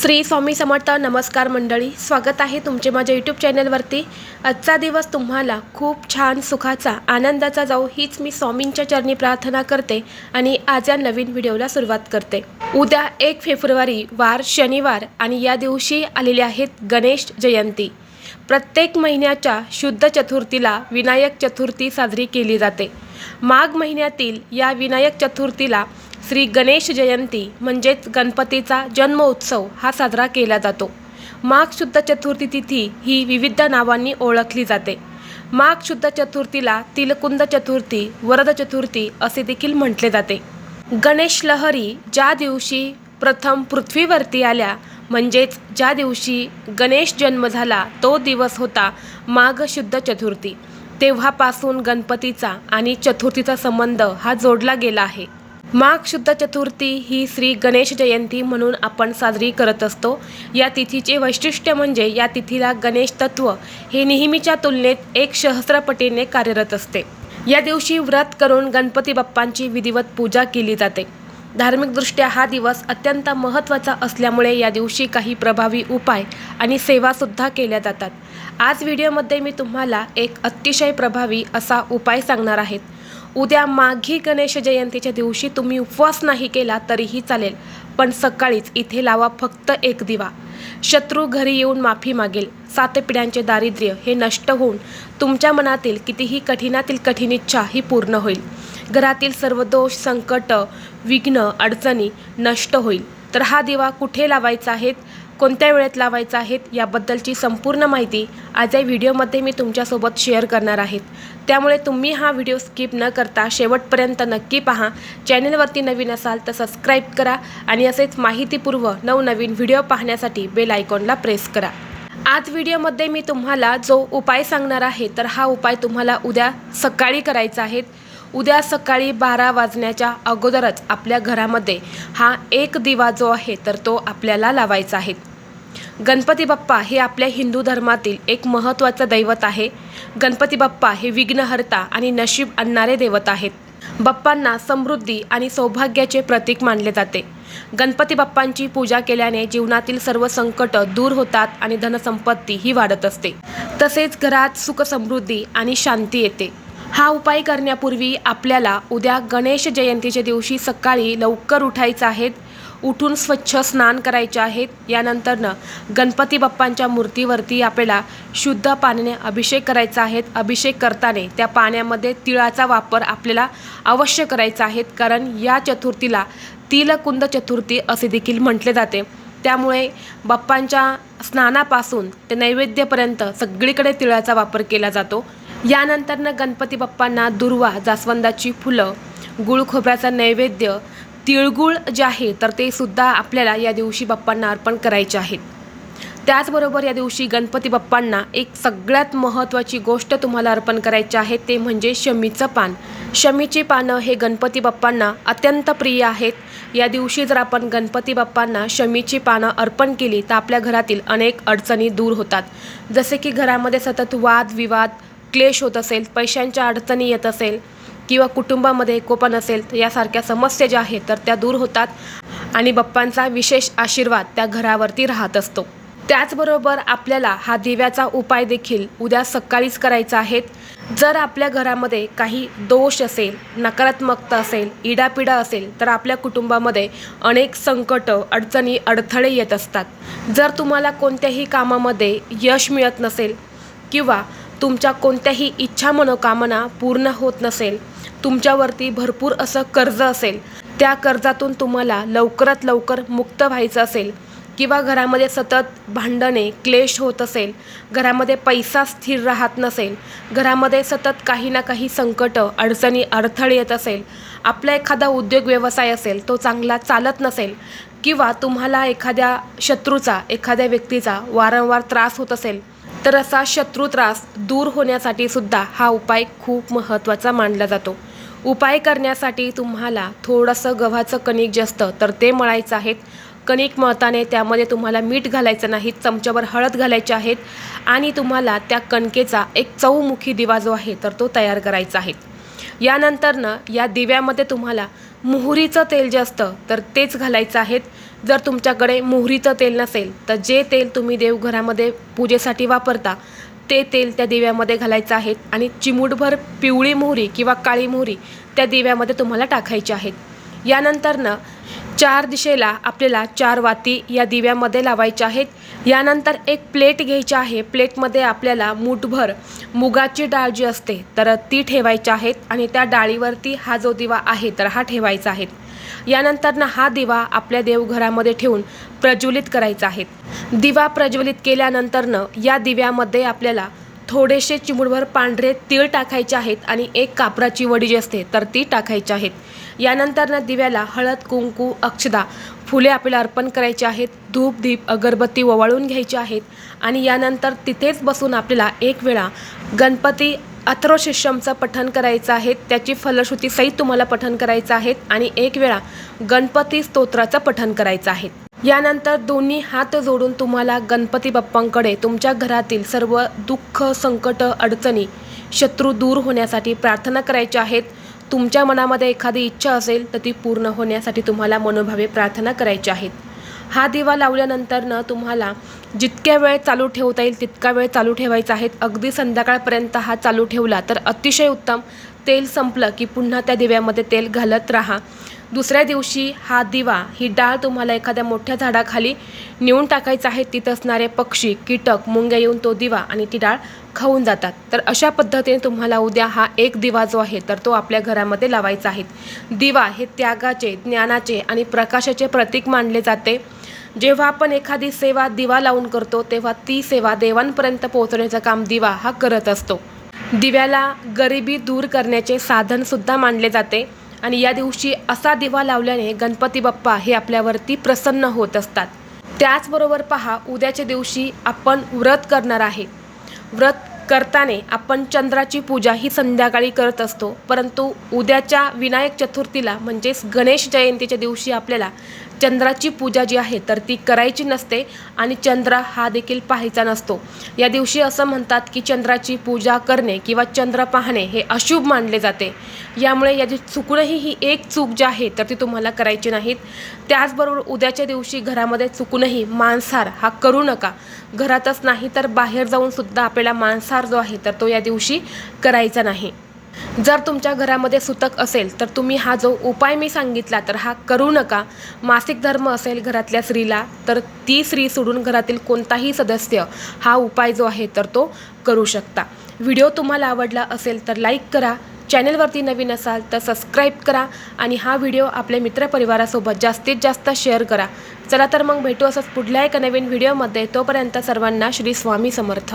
श्री स्वामी समर्थ नमस्कार मंडळी स्वागत आहे तुमचे माझ्या यूट्यूब चॅनलवरती. आजचा दिवस तुम्हाला खूप छान सुखाचा आनंदाचा जाऊ हीच मी स्वामींच्या चरणी प्रार्थना करते आणि आज या नवीन व्हिडिओला सुरुवात करते. उद्या एक फेब्रुवारी वार शनिवार आणि या दिवशी आलेले आहेत गणेश जयंती. प्रत्येक महिन्याच्या शुद्ध चतुर्थीला विनायक चतुर्थी साजरी केली जाते. माघ महिन्यातील या विनायक चतुर्थीला श्री गणेश जयंती म्हणजेच गणपतीचा जन्म उत्सव हा साजरा केला जातो. माघ शुद्ध चतुर्थी तिथी ही विविध नावांनी ओळखली जाते. माघ शुद्ध चतुर्थीला तिलकुंद चतुर्थी वरद चतुर्थी असे देखील म्हटले जाते. गणेश लहरी ज्या दिवशी प्रथम पृथ्वीवरती आल्या म्हणजेच ज्या दिवशी गणेश जन्म झाला तो दिवस होता माघ शुद्ध चतुर्थी. तेव्हापासून गणपतीचा आणि चतुर्थीचा संबंध हा जोडला गेला आहे. माघ शुद्ध चतुर्थी ही श्री गणेश जयंती म्हणून आपण साजरी करत असतो. या तिथीचे वैशिष्ट्य म्हणजे या तिथीला गणेश तत्व हे नेहमीच्या तुलनेत एक सहस्रपटीने कार्यरत असते. या दिवशी व्रत करून गणपती बाप्पांची विधिवत पूजा केली जाते. धार्मिकदृष्ट्या हा दिवस अत्यंत महत्त्वाचा असल्यामुळे या दिवशी काही प्रभावी उपाय आणि सेवासुद्धा केल्या जातात. आज व्हिडिओमध्ये मी तुम्हाला एक अतिशय प्रभावी असा उपाय सांगणार आहेत उद्या माघी गणेश जयंतीच्या दिवशी तुम्ही उपवास नाही केला तरीही चालेल पण सकाळीच इथे लावा फक्त एक दिवा. शत्रू घरी येऊन माफी मागेल. सात पिढ्यांचे दारिद्र्य हे नष्ट होऊन तुमच्या मनातील कितीही कठीणातील कठीण इच्छा ही पूर्ण होईल. घरातील सर्व दोष संकट विघ्न अडचणी नष्ट होईल. तर हा दिवा कुठे लावायचा आहेत कोणत्या वेळेत लावायचा आहेत याबद्दलची संपूर्ण माहिती आज या व्हिडिओमध्ये मी तुमच्यासोबत शेअर करणार आहेत. त्यामुळे तुम्ही हा व्हिडिओ स्किप न करता शेवटपर्यंत नक्की पहा. चॅनलवरती नवीन असाल तर सबस्क्राईब करा आणि असेच माहितीपूर्व नवनवीन व्हिडिओ पाहण्यासाठी बेल आयकॉनला प्रेस करा. आज व्हिडिओमध्ये मी तुम्हाला जो उपाय सांगणार आहे तर हा उपाय तुम्हाला उद्या सकाळी करायचा आहे. उद्या सकाळी बारा वाजण्याच्या अगोदरच आपल्या घरामध्ये हा एक दिवा जो आहे तर तो आपल्याला लावायचा आहे. गणपती बाप्पा हे आपल्या हिंदू धर्मातील एक महत्त्वाचं दैवत आहे. गणपती बाप्पा हे विघ्नहर्ता आणि नशीब आणणारे दैवत आहेत. बाप्पांना समृद्धी आणि सौभाग्याचे प्रतीक मानले जाते. गणपती बाप्पांची पूजा केल्याने जीवनातील सर्व संकट दूर होतात आणि धनसंपत्ती ही वाढत असते. तसेच घरात सुख समृद्धी आणि शांती येते. हा उपाय करण्यापूर्वी आपल्याला उद्या गणेश जयंतीच्या दिवशी सकाळी लवकर उठायचं आहे. उठून स्वच्छ स्नान करायचे आहेत. यानंतरनं गणपती बाप्पांच्या मूर्तीवरती आपल्याला शुद्ध पाण्याने अभिषेक करायचा आहे. अभिषेक करताना त्या पाण्यामध्ये तिळाचा वापर आपल्याला अवश्य करायचा आहे. कारण या चतुर्थीला तिलकुंद चतुर्थी असे देखील म्हटले जाते. त्यामुळे बाप्पांच्या स्नानापासून ते नैवेद्यपर्यंत सगळीकडे तिळाचा वापर केला जातो. यानंतरनं गणपती बाप्पांना दुर्वा जास्वंदाची फुलं गुळ खोबऱ्याचा नैवेद्य तिळगुळ जे आहे तर ते सुद्धा आपल्याला या दिवशी बाप्पांना अर्पण करायचे आहेत. त्याचबरोबर या दिवशी गणपती बाप्पांना एक सगळ्यात महत्त्वाची गोष्ट तुम्हाला अर्पण करायची आहे ते म्हणजे शमीचं पान. शमीची पानं हे गणपती बाप्पांना अत्यंत प्रिय आहेत. या दिवशी जर आपण गणपती बाप्पांना शमीची पानं अर्पण केली तर आपल्या घरातील अनेक अडचणी दूर होतात. जसे की घरामध्ये सतत वाद विवाद क्लेश होत असेल पैशांच्या अडचणी येत असेल किंवा कुटुंबामध्ये एकोपा नसेल तर यासारख्या समस्या ज्या आहेत तर त्या दूर होतात आणि बाप्पांचा विशेष आशीर्वाद त्या घरावरती राहत असतो. त्याचबरोबर आपल्याला हा दिव्याचा उपाय देखील उद्या सकाळीच करायचा आहे. जर आपल्या घरामध्ये काही दोष असेल नकारात्मकता असेल इडापिडा असेल तर आपल्या कुटुंबामध्ये अनेक संकट अडचणी अडथळे येत असतात. जर तुम्हाला कोणत्याही कामामध्ये यश मिळत नसेल किंवा तुमच्या कोणत्याही इच्छा मनोकामना पूर्ण होत नसेल तुमच्यावरती भरपूर असं कर्ज असेल त्या कर्जातून तुम्हाला लवकरात लवकर मुक्त व्हायचं असेल किंवा घरामध्ये सतत भांडणे क्लेश होत असेल घरामध्ये पैसा स्थिर राहत नसेल घरामध्ये सतत काही ना काही संकटं अडचणी अडथळे येत असेल आपला एखादा उद्योग व्यवसाय असेल तो चांगला चालत नसेल किंवा तुम्हाला एखाद्या शत्रूचा एखाद्या व्यक्तीचा वारंवार त्रास होत असेल तर असा शत्रू त्रास दूर होण्यासाठी सुद्धा हा उपाय खूप महत्त्वाचा मानला जातो. उपाय करण्यासाठी तुम्हाला थोडंसं गव्हाचं कणिक जास्त तर ते मळायचं आहेत कणिक मळताने त्यामध्ये तुम्हाला मीठ घालायचं नाही चमच्यावर हळद घालायची आहेत आणि तुम्हाला त्या कणकेचा एक चौमुखी दिवा जो आहे तर तो तयार करायचा आहे. यानंतरनं या दिव्यामध्ये तुम्हाला मोहरीचं तेल जे असतं तर तेच घालायचं आहेत जर तुमच्याकडे मोहरीचं तेल नसेल तर जे तेल तुम्ही देवघरामध्ये पूजेसाठी वापरता ते तेल त्या दिव्यामध्ये घालायचं आहे आणि चिमूटभर पिवळी मोहरी किंवा काळी मोहरी त्या दिव्यामध्ये तुम्हाला टाकायची आहेत. यानंतरनं चार दिशेला आपल्याला चार वाती या दिव्यामध्ये लावायच्या आहेत. यानंतर एक प्लेट घ्यायची आहे. प्लेटमध्ये आपल्याला मूठभर मुगाची डाळ जी असते तर ती ठेवायची आहेत आणि त्या डाळीवरती हा जो दिवा आहे तर हा ठेवायचा आहे. यानंतरनं हा दिवा आपल्या देवघरामध्ये ठेवून प्रज्वलित करायचा आहे. दिवा प्रज्वलित केल्यानंतरनं या दिव्यामध्ये आपल्याला थोडेसे चिमुडभर पांढरे तीळ टाकायचे आहेत आणि एक कापराची वडी जी असते तर ती टाकायची आहेत. यानंतरनं दिव्याला हळद कुंकू अक्षदा फुले आपल्याला अर्पण करायची आहेत धूप दीप अगरबत्ती ओवाळून घ्यायची आहेत आणि यानंतर तिथेच बसून आपल्याला एक वेळा गणपती अथर्वशिष्यमचं पठन करायचं आहे त्याची फलश्रुती सहित तुम्हाला पठन करायचं आहे आणि एक वेळा गणपती स्तोत्राचं पठन करायचं आहे. यानंतर दोन्ही हात जोडून तुम्हाला गणपती बाप्पांकडे तुमच्या घरातील सर्व दुःख संकट अडचणी शत्रू दूर होण्यासाठी प्रार्थना करायच्या आहेत. तुमच्या मनामध्ये एखादी इच्छा असेल तर ती पूर्ण होण्यासाठी तुम्हाला मनोभावे प्रार्थना करायची आहेत. हा दिवा लावल्यानंतरनं तुम्हाला जितक्या वेळ चालू ठेवता येईल तितका वेळ चालू ठेवायचा आहे. अगदी संध्याकाळपर्यंत हा चालू ठेवला तर अतिशय उत्तम. तेल संपलं की पुन्हा त्या दिव्यामध्ये तेल घालत राहा. दुसऱ्या दिवशी हा दिवा ही डाळ तुम्हाला एखाद्या मोठ्या झाडाखाली नेऊन टाकायचा आहे. तिथं असणारे पक्षी कीटक मुंग्या येऊन तो दिवा आणि ती डाळ खाऊन जातात. तर अशा पद्धतीने तुम्हाला उद्या हा एक दिवा जो आहे तर तो आपल्या घरामध्ये लावायचा आहे. दिवा हे त्यागाचे ज्ञानाचे आणि प्रकाशाचे प्रतीक मानले जाते. जेव्हा आपण एखादी सेवा दिवा लावून करतो तेव्हा ती सेवा देवांपर्यंत पोहोचवण्याचं काम दिवा हा करत असतो. दिव्याला गरिबी दूर करण्याचे साधनसुद्धा मानले जाते आणि या दिवशी असा दिवा लावल्याने गणपती बाप्पा हे आपल्यावरती प्रसन्न होत असतात. त्याचबरोबर पहा उद्याच्या दिवशी आपण व्रत करणार आहे. व्रत करताने आपण चंद्राची पूजा ही संध्याकाळी करत असतो. परंतु उद्याच्या विनायक चतुर्थीला म्हणजेच गणेश जयंतीच्या दिवशी आपल्याला चंद्राची पूजा जी आहे तर ती करायची नसते आणि चंद्र हा देखील पाहायचा नसतो. या दिवशी असं म्हणतात की चंद्राची पूजा करणे किंवा चंद्र पाहणे हे अशुभ मानले जाते. यामुळे याची चुकूनही ही एक चूक जी आहे तर ती तुम्हाला करायची नाहीत. त्याचबरोबर उद्याच्या दिवशी घरामध्ये चुकूनही मांसाहार हा करू नका. घरातच नाही तर बाहेर जाऊन सुद्धा आपल्याला मांसाहार जो आहे तर तो या दिवशी करायचा नाही. जर तुमच्या घरामध्ये सुतक असेल तर तुम्ही हा जो उपाय मी सांगितला तर हा करू नका. मासिक धर्म असेल घरातल्या स्त्रीला तर ती स्त्री सोडून घरातील कोणताही सदस्य हा उपाय जो आहे तर तो करू शकता. व्हिडिओ तुम्हाला आवडला असेल तर लाईक करा. चॅनलवरती नवीन असाल तर सबस्क्राईब करा आणि हा व्हिडिओ आपल्या मित्रपरिवारासोबत जास्तीत जास्त शेअर करा. चला तर मग भेटू असंच पुढल्या एका नवीन व्हिडिओमध्ये. तोपर्यंत सर्वांना श्री स्वामी समर्थ.